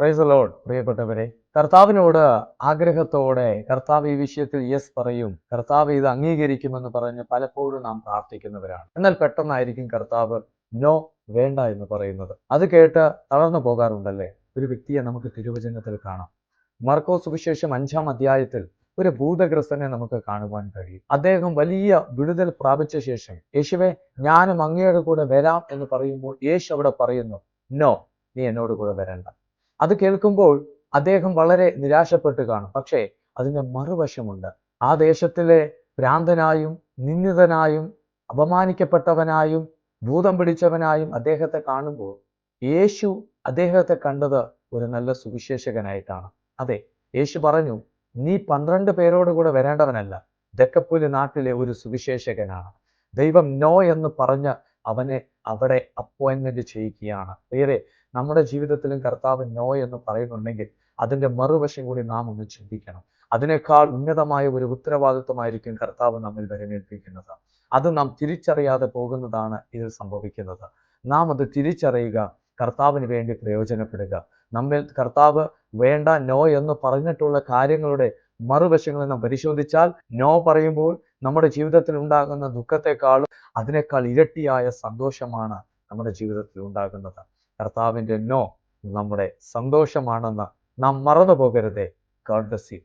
Price load പ്രിയപ്പെട്ടവരെ. കർത്താവിനോട് ആഗ്രഹത്തോടെ കർത്താവ് ഈ വിഷയത്തിൽ യെസ് പറയും. കർത്താവ് ഇത് അംഗീകരിക്കുമെന്ന് പറഞ്ഞ് പലപ്പോഴും നാം പ്രാർത്ഥിക്കുന്നവരാണ്. എന്നാൽ പെട്ടെന്നായിരിക്കും കർത്താവ് നോ വേണ്ട എന്ന് പറയുന്നത്. അത് കേട്ട് തളർന്നു പോകാറുണ്ടല്ലേ? ഒരു വ്യക്തിയെ നമുക്ക് തിരുവചനത്തിൽ കാണാം. മർക്കോ സുവിശേഷം അഞ്ചാം അധ്യായത്തിൽ ഒരു ഭൂതഗ്രസ്തനെ നമുക്ക് കാണുവാൻ കഴിയും. അദ്ദേഹം വലിയ വിടുതൽ പ്രാപിച്ച ശേഷം യേശുവെ ഞാനും അങ്ങയുടെ കൂടെ വരാം എന്ന് പറയുമ്പോൾ യേശു അവിടെ പറയുന്നു നോ നീ എന്നോട് കൂടെ വരണ്ട. അത് കേൾക്കുമ്പോൾ അദ്ദേഹം വളരെ നിരാശപ്പെട്ട് കാണും. പക്ഷേ അതിന്റെ മറുവശമുണ്ട്. ആ ദേശത്തിലെ ഭ്രാന്തനായും നിന്ദിതനായും അപമാനിക്കപ്പെട്ടവനായും ഭൂതം പിടിച്ചവനായും അദ്ദേഹത്തെ കാണുമ്പോൾ യേശു അദ്ദേഹത്തെ കണ്ടത് ഒരു നല്ല സുവിശേഷകനായിട്ടാണ്. അതെ യേശു പറഞ്ഞു നീ പന്ത്രണ്ട് പേരോട് കൂടെ വരേണ്ടവനല്ല. ദക്കപ്പുലി നാട്ടിലെ ഒരു സുവിശേഷകനാണ്. ദൈവം നോ എന്ന് പറഞ്ഞ് അവനെ അവിടെ അപ്പോയിൻമെന്റ് ചെയ്യിക്കുകയാണ് വേറെ നമ്മുടെ ജീവിതത്തിലും കർത്താവ് നോ എന്ന് പറയുന്നുണ്ടെങ്കിൽ അതിന്റെ മറുവശം കൂടി നാം ഒന്ന് ചിന്തിക്കണം. അതിനേക്കാൾ ഉന്നതമായ ഒരു ഉത്തരവാദിത്വമായിരിക്കും കർത്താവ് നമ്മിൽ വരവേൽപ്പിക്കുന്നത്. അത് നാം തിരിച്ചറിയാതെ പോകുന്നതാണ് ഇതിൽ സംഭവിക്കുന്നത്. നാം അത് തിരിച്ചറിയുക കർത്താവിന് വേണ്ടി പ്രയോജനപ്പെടുക. നമ്മിൽ കർത്താവ് വേണ്ട നോ എന്ന് പറഞ്ഞിട്ടുള്ള കാര്യങ്ങളുടെ മറുവശങ്ങൾ നാം പരിശോധിച്ചാൽ നോ പറയുമ്പോൾ നമ്മുടെ ജീവിതത്തിൽ ഉണ്ടാകുന്ന ദുഃഖത്തെക്കാളും അതിനേക്കാൾ ഇരട്ടിയായ സന്തോഷമാണ് നമ്മുടെ ജീവിതത്തിൽ ഉണ്ടാകുന്നത്. കർത്താവിന്റെ നോ നമ്മുടെ സന്തോഷമാണെന്ന് നാം മറന്നു പോകരുതേ ഗോഡ് യു.